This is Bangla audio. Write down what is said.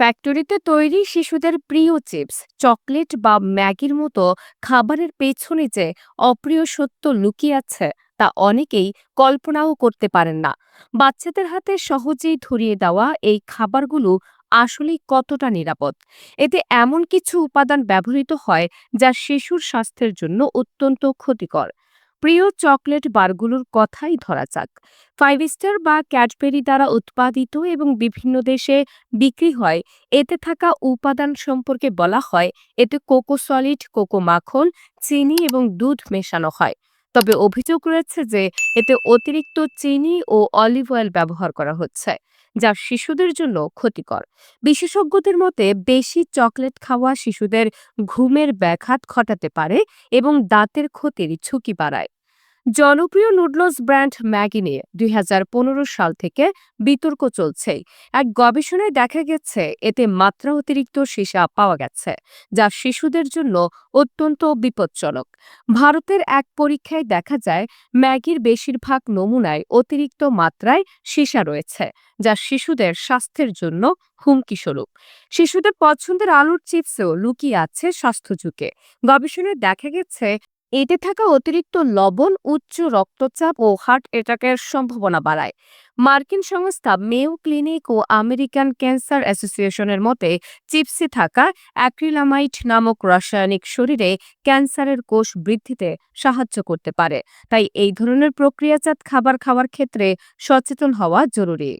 ফ্যাক্টরিতে তৈরি শিশুদের প্রিয় চিপস, চকলেট বা ম্যাগির মতো খাবারের পেছনে যে অপ্রিয় সত্য লুকিয়ে আছে, তা অনেকেই কল্পনাও করতে পারেন না। বাচ্চাদের হাতে সহজেই ধরিয়ে দেওয়া এই খাবারগুলো আসলে কতটা নিরাপদ? এতে এমন কিছু উপাদান ব্যবহৃত হয় যা শিশুর স্বাস্থ্যের জন্য অত্যন্ত ক্ষতিকর। প্রিয় চকলেট বারগুলোর কথাই ধরা যাক। ফাইভ স্টার বা ক্যাডবেরি দ্বারা উৎপাদিত এবং বিভিন্ন দেশে বিক্রি হয়। এতে থাকা উপাদান সম্পর্কে বলা হয়। এতে কোকো সলিড কোকো মাখন চিনি এবং দুধ মেশানো হয়। তবে অভিযোগ রয়েছে যে, এতে অতিরিক্ত চিনি ও অলিভ অয়েল ব্যবহার করা হচ্ছে, যা শিশুদের জন্য ক্ষতিকর। বিশেষজ্ঞদের মতে, বেশি চকলেট খাওয়া শিশুদের ঘুমের ব্যাঘাত ঘটাতে পারে এবং দাঁতের ক্ষতির ঝুঁকি বাড়ায়। জনপ্রিয় নুডলস ব্র্যান্ড ম্যাগি নিয়ে দুই হাজার পনেরো সাল থেকে বিতর্ক চলছে। এক গবেষণায় দেখা গেছে, এতে মাত্রা অতিরিক্ত সীসা পাওয়া গেছে, যা শিশুদের জন্য অত্যন্ত বিপজ্জনক। ভারতের এক পরীক্ষায় দেখা যায়, ম্যাগির বেশিরভাগ নমুনায় অতিরিক্ত মাত্রায় সীসা রয়েছে, যা শিশুদের স্বাস্থ্যের জন্য হুমকি স্বরূপ শিশুদের পছন্দের আলুর চিপসেও লুকিয়ে আছে স্বাস্থ্য ঝুঁকে। গবেষণায় দেখা গেছে এতে থাকা অতিরিক্ত লবণ, উচ্চ রক্তচাপ ও হার্ট অ্যাটাকের সম্ভাবনা বাড়ায়। মার্কিন সংস্থা মেও ক্লিনিক ও আমেরিকান ক্যান্সার অ্যাসোসিয়েশনের মতে, চিপসে থাকা অ্যাক্রিলামাইট নামক রাসায়নিক শরীরে ক্যান্সারের কোষ বৃদ্ধিতে সাহায্য করতে পারে। তাই এই ধরনের প্রক্রিয়াজাত খাবার খাওয়ার ক্ষেত্রে সচেতন হওয়া জরুরি।